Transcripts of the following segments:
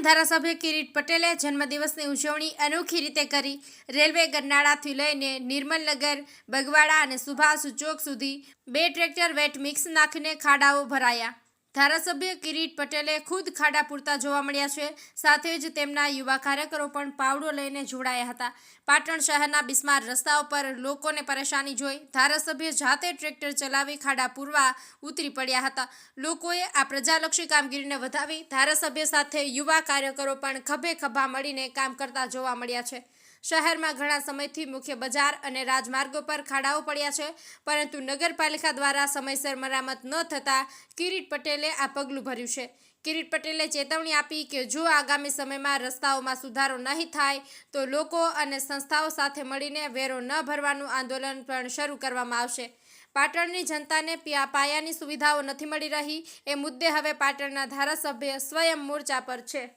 ધારાસભ્ય કિરીટ પટેલે જન્મદિવસની ઉજવણી અનોખી રીતે કરી. રેલવે ગરનાળાથી લઈને નિર્મલનગર, બગવાડા અને સુભાષ ચોક સુધી બે ટ્રેક્ટર વેટ મિક્સ નાખીને ખાડાઓ ભરાયા. ધારાસભ્ય કિરીટ પટેલે ખુદ ખાડા પૂરતા જોવા મળ્યા છે. સાથે જ તેમના યુવા કાર્યકરો પણ પાવડો લઈને જોડાયા હતા. પાટણ શહેરના બિસ્માર રસ્તાઓ પર લોકોને પરેશાની જોઈ ધારાસભ્ય જાતે ટ્રેક્ટર ચલાવી ખાડા પૂરવા ઉતરી પડ્યા હતા. લોકોએ આ પ્રજાલક્ષી કામગીરીને વધાવી ધારાસભ્ય સાથે યુવા કાર્યકરો પણ ખભે ખભા મળીને કામ કરતા જોવા મળ્યા છે. શહેરમાં ઘણા સમયથી મુખ્ય બજાર અને રાજમાર્ગો પર ખાડાઓ પડ્યા છે, પરંતુ નગરપાલિકા દ્વારા સમયસર મરામત ન થતાં કિરીટ પટેલે આ પગલું ભર્યું છે. કિરીટ પટેલે ચેતવણી આપી કે જો આગામી સમયમાં રસ્તાઓમાં સુધારો નહીં થાય, તો લોકો અને સંસ્થાઓ સાથે મળીને વેરો ન ભરવાનું આંદોલન પણ શરૂ કરવામાં આવશે. પાટણની જનતાને પિયા- પાયાની સુવિધાઓ નથી મળી રહી, એ મુદ્દે હવે પાટણના ધારાસભ્ય સ્વયં મોરચા પર છે.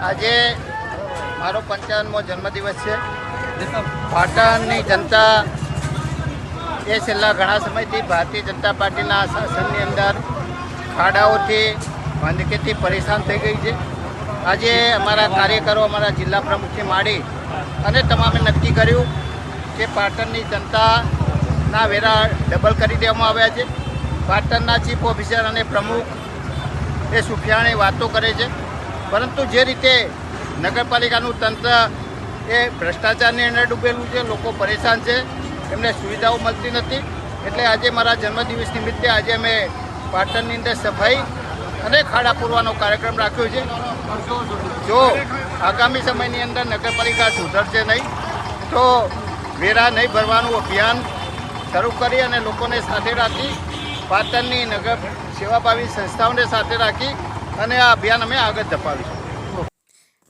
આજે મારો પંચાવનમો જન્મદિવસ છે. પાટણની જનતા એ છેલ્લા ઘણા સમયથી ભારતીય જનતા પાર્ટીના શાસનની અંદર ખાડાઓથી ગંદકીથી પરેશાન થઈ ગઈ છે. આજે અમારા કાર્યકરો અમારા જિલ્લા પ્રમુખથી માંડી અને તમામે નક્કી કર્યું કે પાટણની જનતાના વેરા ડબલ કરી દેવામાં આવ્યા છે. પાટણના ચીફ ઓફિસર અને પ્રમુખ એ સુફિયાણી વાતો કરે છે. પરંતુ જે રીતે નગરપાલિકાનું તંત્ર એ ભ્રષ્ટાચારની અંદર ડૂબેલું છે, લોકો પરેશાન છે, એમને સુવિધાઓ મળતી નથી. એટલે આજે મારા જન્મદિવસ નિમિત્તે આજે અમે પાટણની અંદર સફાઈ અને ખાડા પૂરવાનો કાર્યક્રમ રાખ્યો છે. જો આગામી સમયની અંદર નગરપાલિકા સુધરશે નહીં, તો વેરા નહીં ભરવાનું અભિયાન શરૂ કરી અને લોકોને સાથે રાખી, પાટણની નગર સેવાભાવી સંસ્થાઓને સાથે રાખી અને આ અભિયાન અમે આગળ ધપાવીશું.